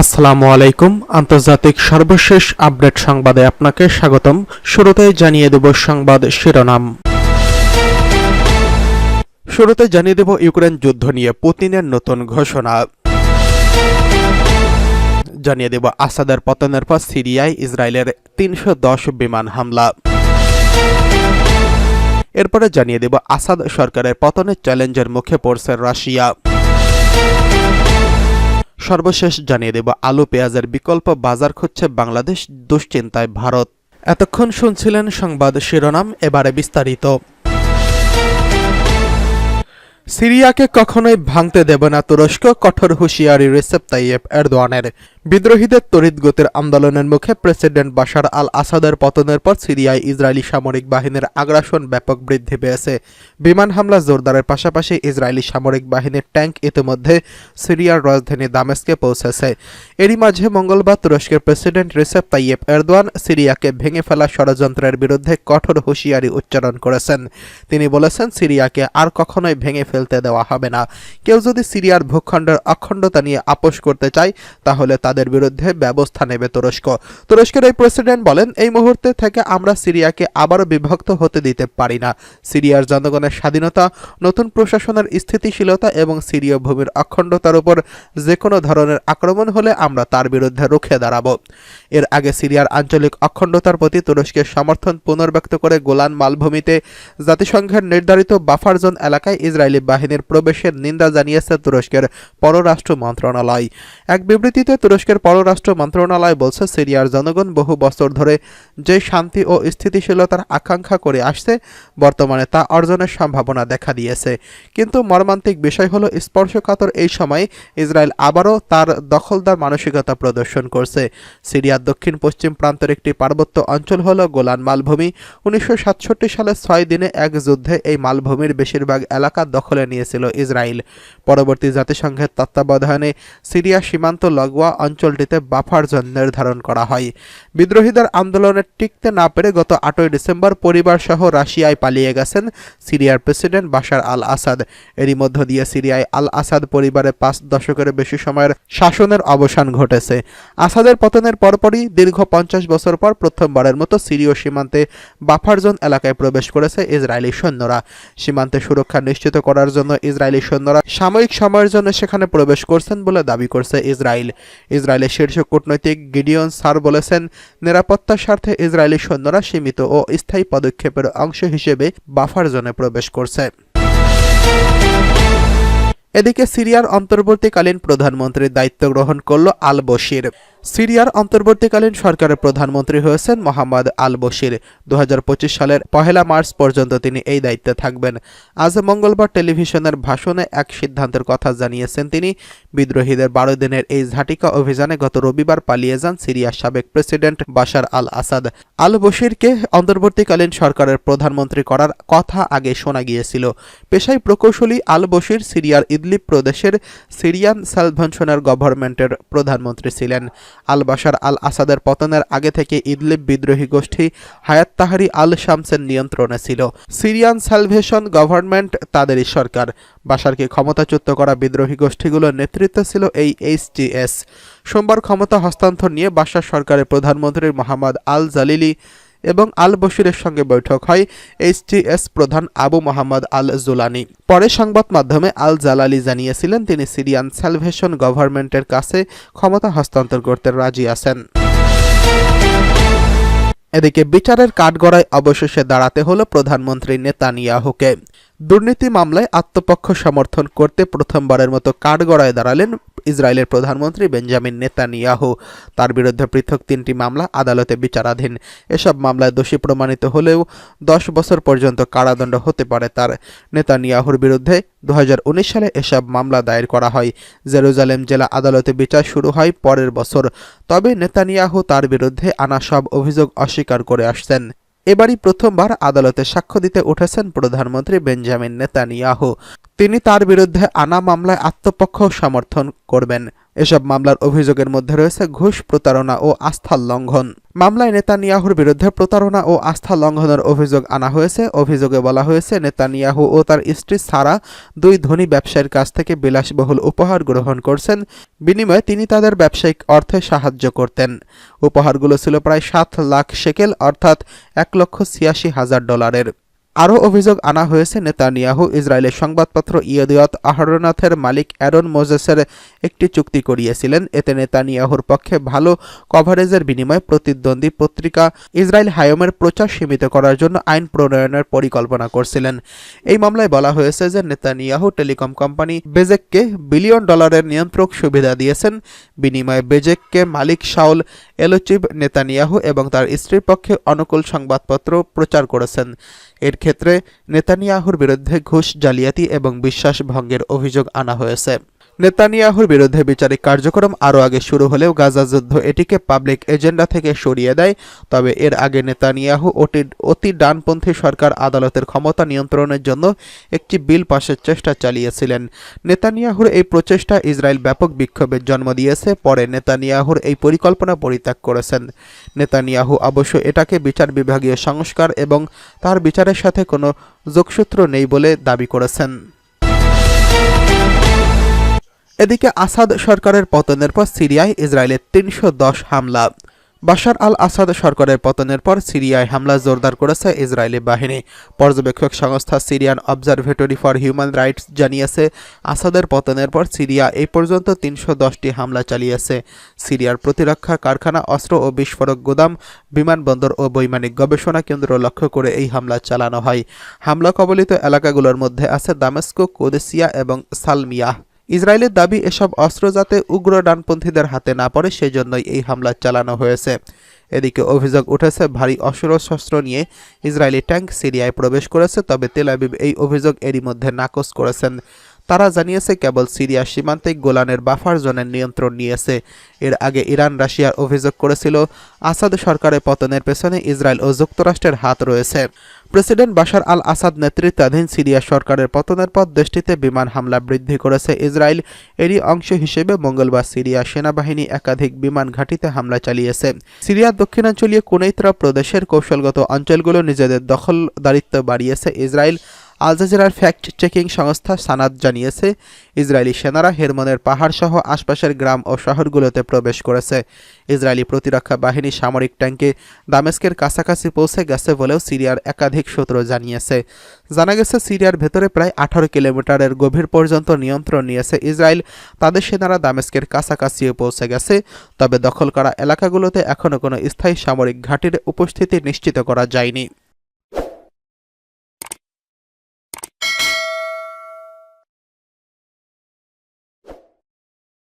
আসসালামু আলাইকুম। আন্তর্জাতিক সর্বশেষ আপডেট সংবাদে আপনাকে স্বাগতম। শুরুতে জানিয়ে দেব সংবাদ শিরোনাম। শুরুতে জানিয়ে দেব ইউক্রেন যুদ্ধ নিয়ে পুতিনের নতুন ঘোষণা। জানিয়ে দেব আসাদের পতনের পর সিরিয়ায় ইসরায়েলের তিনশো দশ বিমান হামলা। এরপরে জানিয়ে দেব আসাদ সরকারের পতনের চ্যালেঞ্জের মুখে পড়ছে রাশিয়া। সর্বশেষ জানিয়ে দেব আলু পেঁয়াজের বিকল্প বাজার খুঁজছে বাংলাদেশ, দুশ্চিন্তায় ভারত। এতক্ষণ শুনছিলেন সংবাদ শিরোনাম, এবারে বিস্তারিত। সিরিয়াকে কখনোই ভাঙতে দেবে না তুরস্ক, কঠোর হুঁশিয়ারি রিসেপ তাইয়েব এরদোয়ানের। বিদ্রোহীদের তড়িৎ গতির আন্দোলনের মুখে প্রেসিডেন্ট বাশার আল আসাদের পতনের পর সিরিয়ায় ইসরায়েলি সামরিক বাহিনীর আগ্রাসন ব্যাপক বৃদ্ধি পেয়েছে। বিমান হামলা জোরদারের পাশাপাশি ইসরায়েলি সামরিক বাহিনীর ট্যাঙ্ক ইতিমধ্যে সিরিয়ার রাজধানী দামেস্কে পৌঁছেছে। এরই মাঝে মঙ্গলবার তুরস্কের প্রেসিডেন্ট রিসেপ তাইয়েব এরদোয়ান সিরিয়াকে ভেঙে ফেলা ষড়যন্ত্রের বিরুদ্ধে কঠোর হুঁশিয়ারি উচ্চারণ করেছেন। তিনি বলেছেন, সিরিয়াকে আর কখনোই ভেঙে ফেলতে দেওয়া হবে না। কেউ যদি সিরিয়ার ভূখণ্ডের অখণ্ডতা নিয়ে আপোষ করতে চায়, তাহলে তাদের বিরুদ্ধে ব্যবস্থা নেবে তুরস্ক। তুরস্কের এই প্রেসিডেন্ট বলেন, এই মুহূর্তে থেকে আমরা সিরিয়াকে আবারও বিভক্ত হতে দিতে পারি না। সিরিয়ার জনগণের স্বাধীনতা, নতুন প্রশাসনের স্থিতিশীলতা এবং সিরীয় ভূমির অখণ্ডতার উপর যে কোনো ধরনের আক্রমণ হলে আমরা তার বিরুদ্ধে রুখে দাঁড়াবো। এর আগে সিরিয়ার আঞ্চলিক অখণ্ডতার প্রতি তুরস্কের সমর্থন পুনর্ব্যক্ত করে গোলান মালভূমিতে জাতিসংঘের নির্ধারিত বাফার জোন এলাকায় ইসরায়েলি বাহিনীর প্রবেশের নিন্দা জানিয়েছে তুরস্কের পররাষ্ট্র মন্ত্রণালয়। এক বিবৃতিতে তুরস্কের পররাষ্ট্র মন্ত্রণালয় বলছে, সিরিয়ার জনগণ বহু বছর ধরে যে শান্তি ও স্থিতিশীলতার আকাঙ্ক্ষা করে আসছে, বর্তমানে তা অর্জনের সম্ভাবনা দেখা দিয়েছে। কিন্তু মর্মান্তিক বিষয় হলো, স্পর্শকাতর এই সময় ইসরায়েল আবারও তার দখলদার মানসিকতা প্রদর্শন করছে। সিরিয়ার দক্ষিণ পশ্চিম প্রান্তের একটি পার্বত্য অঞ্চল হল গোলান মালভূমি। উনিশশো সাতষট্টি সালে ছয় দিনে এক যুদ্ধে এই মালভূমির বেশিরভাগ এলাকা দখলে নিয়েছিল ইসরায়েল। পরবর্তী জাতিসংঘের তত্ত্বাবধানে সিরিয়া সীমান্ত লগোয়া অঞ্চলটিতে বাফার জোন নির্ধারণ করা হয়। বিদ্রোহীদের আন্দোলনে টিকতে না পেরে গত আটই ডিসেম্বর পরিবার সহ রাশিয়ায় পালিয়ে গেছেন সিরিয়ার প্রেসিডেন্ট বাশার আল আসাদ এরই মধ্য দিয়ে সিরিয়ায় আল আসাদ পরিবারের পাঁচ দশকের বেশি সময়ের শাসনের অবসান ঘটেছে। আসাদের পতনের পরপরই দীর্ঘ পঞ্চাশ বছর পর প্রথমবারের মতো সিরীয় সীমান্তে বাফার জোন এলাকায় প্রবেশ করেছে ইসরায়েলি সৈন্যরা। সীমান্তে সুরক্ষা নিশ্চিত করার জন্য ইসরায়েলি সৈন্যরা সাময়িক সময়ের জন্য সেখানে প্রবেশ করছেন বলে দাবি করছে ইসরায়েল। ইসরায়েলের শীর্ষ কূটনৈতিক গিডিয়ন সার বলেছেন, নিরাপত্তার স্বার্থে ইসরায়েলি সৈন্যরা সীমিত ও স্থায়ী পদক্ষেপের অংশ হিসেবে বাফার জোনে প্রবেশ করছে। এদিকে সিরিয়ার অন্তর্বর্তীকালীন প্রধানমন্ত্রীর দায়িত্ব গ্রহণ করল আল বশির সিরিয়ার অন্তর্বর্তীকালীন সরকারের প্রধানমন্ত্রী হয়েছেন মোহাম্মদ আল বশির দু সালের পহেলা মার্চ পর্যন্ত তিনি এই দায়িত্বে থাকবেন। আজ মঙ্গলবার টেলিভিশনের ভাষণে এক সিদ্ধান্তের কথা জানিয়েছেন তিনি। বিদ্রোহীদের বারো দিনের এই ঝাঁটিকা অভিযানে গত রবিবার পালিয়ে যান সিরিয়ার সাবেক president Bashar al Assad al বশিরকে অন্তর্বর্তীকালীন সরকারের প্রধানমন্ত্রী করার কথা আগে শোনা গিয়েছিল। পেশায় প্রকৌশলী আল বশির সিরিয়ার ইদলিব প্রদেশের সিরিয়ান সালভেনশনের গভর্নমেন্টের প্রধানমন্ত্রী ছিলেন। আল বাশার আল আসাদের পতনের আগে থেকে ইদলিব বিদ্রোহী গোষ্ঠী হায়াত তাহারি আল শামসের নিয়ন্ত্রণে ছিল। সিরিয়ান সালভেশন গভর্নমেন্ট তাদেরই সরকার। বাশারকে ক্ষমতাচ্যুত করা বিদ্রোহী গোষ্ঠীগুলোর নেতৃত্ব ছিল এই এইচটিএস সোমবার ক্ষমতা হস্তান্তর নিয়ে বাশার সরকারের প্রধানমন্ত্রী মোহাম্মদ আল জালিলি এবং আল বশিরের সঙ্গে বৈঠক হয় এইচটিএস প্রধান আবু মোহাম্মদ আল জোলানি। পরে সংবাদ মাধ্যমে আল জালালি জানিয়েছিলেন, তিনি সিরিয়ান স্যালভেশন গভর্নমেন্টের কাছে ক্ষমতা হস্তান্তর করতে রাজি আছেন। এদিকে বিচারের কাঠগড়ায় অবশেষে দাঁড়াতে হলো প্রধানমন্ত্রী নেতানিয়াহুকে। দুর্নীতি মামলায় আত্মপক্ষ সমর্থন করতে প্রথমবারের মতো কাঠগড়ায় দাঁড়ালেন ইসরায়েলের প্রধানমন্ত্রী বেঞ্জামিন নেতানিয়াহু। তার বিরুদ্ধে পৃথক তিনটি মামলা আদালতে বিচারাধীন। এসব মামলায় দোষী প্রমাণিত হলেও দশ বছর পর্যন্ত কারাদণ্ড হতে পারে তার। নেতানিয়াহুর বিরুদ্ধে দু হাজার উনিশ সালে এসব মামলা দায়ের করা হয়। জেরুজালেম জেলা আদালতে বিচার শুরু হয় পরের বছর। তবে নেতানিয়াহু তার বিরুদ্ধে আনা সব অভিযোগ অস্বীকার করে আসছেন। এবারই প্রথমবার আদালতে সাক্ষ্য দিতে উঠেছেন প্রধানমন্ত্রী বেঞ্জামিন নেতানিয়াহু। তিনি তার বিরুদ্ধে আনা মামলায় আত্মপক্ষ সমর্থন করবেন। এসব মামলার অভিযোগের মধ্যে রয়েছে ঘুষ, প্রতারণা ও আস্থা লঙ্ঘন। মামলায় নেতানিয়াহুর বিরুদ্ধে প্রতারণা ও আস্থা লঙ্ঘনের অভিযোগ আনা হয়েছে। অভিযোগে বলা হয়েছে, নেতানিয়াহু ও তার স্ত্রী সারা, দুই ধনী ব্যবসায়ীর কাছ থেকে বিলাসবহুল উপহার গ্রহণ করছেন। বিনিময়ে তিনি তাদের ব্যবসায়িক অর্থে সাহায্য করতেন। উপহারগুলো ছিল প্রায় সাত লাখ শেকেল অর্থাৎ এক লক্ষ ছিয়াশি হাজার ডলারের। আরও অভিযোগ আনা হয়েছে, নেতানিয়াহু ইসরায়েলের সংবাদপত্র ইয়দিয়ত আহরনাথের মালিক অ্যারন মোজেসের একটি চুক্তি করিয়েছিলেন। এতে নেতানিয়াহুর পক্ষে ভালো কভারেজের বিনিময়ে প্রতিদ্বন্দ্বী পত্রিকা ইসরায়েল হায়মের প্রচার সীমিত করার জন্য আইন প্রণয়নের পরিকল্পনা করছিলেন। এই মামলায় বলা হয়েছে যে নেতানিয়াহু টেলিকম কোম্পানি বেজেককে বিলিয়ন ডলারের নিয়ন্ত্রক সুবিধা দিয়েছেন। বিনিময়ে বেজেককে মালিক শাউল এলোচিব নেতানিয়াহু এবং তার স্ত্রীর পক্ষে অনুকূল সংবাদপত্র প্রচার করেছেন। এর ক্ষেত্রে নেতানিয়াহুর বিরুদ্ধে ঘুষ জালিয়াতি এবং বিশ্বাস ভঙ্গের অভিযোগ আনা হয়েছে। নেতানিয়াহুর বিরুদ্ধে বিচারিক কার্যক্রম আরও আগে শুরু হলেও গাজা যুদ্ধ এটিকে পাবলিক এজেন্ডা থেকে সরিয়ে দেয়। তবে এর আগে নেতানিয়াহু অতি অতি ডানপন্থী সরকার আদালতের ক্ষমতা নিয়ন্ত্রণের জন্য একটি বিল পাশের চেষ্টা চালিয়েছিলেন। নেতানিয়াহুর এই প্রচেষ্টা ইসরায়েল ব্যাপক বিক্ষোভের জন্ম দিয়েছে, পরে নেতানিয়াহুর এই পরিকল্পনা পরিত্যাগ করেছেন। নেতানিয়াহু অবশ্য এটাকে বিচার বিভাগীয় সংস্কার এবং তার বিচারের সাথে কোনো যোগসূত্র নেই বলে দাবি করেছেন। এদিকে আসাদ সরকারের পতনের পর সিরিয়ায় ইসরায়েলের তিনশো দশ হামলা। বাশার আল আসাদ সরকারের পতনের পর সিরিয়ায় হামলা জোরদার করেছে ইসরায়েলি বাহিনী। পর্যবেক্ষক সংস্থা Syrian Observatory for Human Rights জানিয়েছে, আসাদের পতনের পর সিরিয়া এই পর্যন্ত তিনশো দশটি হামলা চালিয়েছে। সিরিয়ার প্রতিরক্ষা কারখানা, অস্ত্র ও বিস্ফোরক গোদাম, বিমানবন্দর ও বৈমানিক গবেষণা কেন্দ্র লক্ষ্য করে এই হামলা চালানো হয়। হামলা কবলিত এলাকাগুলোর মধ্যে আছে দামেস্কো, কোদেসিয়া এবং সালমিয়া। ইসরায়েলের দাবি, এসব অস্ত্র যাতে উগ্র ডানপন্থীদের হাতে না পড়ে, সেজন্যই এই হামলা চালানো হয়েছে। এদিকে অভিযোগ উঠেছে, ভারী অস্ত্র শস্ত্র নিয়ে ইসরায়েলি ট্যাঙ্ক সিরিয়ায় প্রবেশ করেছে, তবে তেল আবিব এই অভিযোগ এরই মধ্যে নাকচ করেছেন। তারা জানিয়েছে, কেবল সিরিয়া সীমান্তে গোলানের বাফার জোনের নিয়ন্ত্রণ নিয়েছে। এর আগে ইরান রাশিয়ার অভিযোগ করেছিল, আসাদ সরকারের পতনের পেছনে ইসরায়েল ও যুক্তরাষ্ট্রের হাত রয়েছে। প্রেসিডেন্ট বাশার আল আসাদ নেতৃত্বাধীন সিরিয়া সরকারের পতনের পর দেশটিতে বিমান হামলা বৃদ্ধি করেছে। ইসরায়েল এরই অংশ হিসেবে মঙ্গলবার সিরিয়া সেনাবাহিনী একাধিক বিমান ঘাঁটিতে হামলা চালিয়েছে। সিরিয়ার দক্ষিণাঞ্চলীয় কুনৈত্রা প্রদেশের কৌশলগত অঞ্চলগুলো নিজেদের দখলদারিত্ব বাড়িয়েছে। ইসরায়েল আল জাজিরার ফ্যাক্ট চেকিং সংস্থা সানাদ জানিয়েছে, ইসরায়েলি সেনারা হেরমনের পাহাড়সহ আশপাশের গ্রাম ও শহরগুলোতে প্রবেশ করেছে। ইসরায়েলি প্রতিরক্ষা বাহিনী সামরিক ট্যাঙ্কে দামেস্কের কাছাকাছি পৌঁছে গেছে বলেও সিরিয়ার একাধিক সূত্র জানিয়েছে। জানা গেছে, সিরিয়ার ভেতরে প্রায় আঠারো কিলোমিটারের গভীর পর্যন্ত নিয়ন্ত্রণ নিয়েছে ইসরায়েল। তাদের সেনারা দামেস্কের কাছাকাছিও পৌঁছে গেছে, তবে দখল করা এলাকাগুলোতে এখনও কোনো স্থায়ী সামরিক ঘাঁটির উপস্থিতি নিশ্চিত করা যায়নি।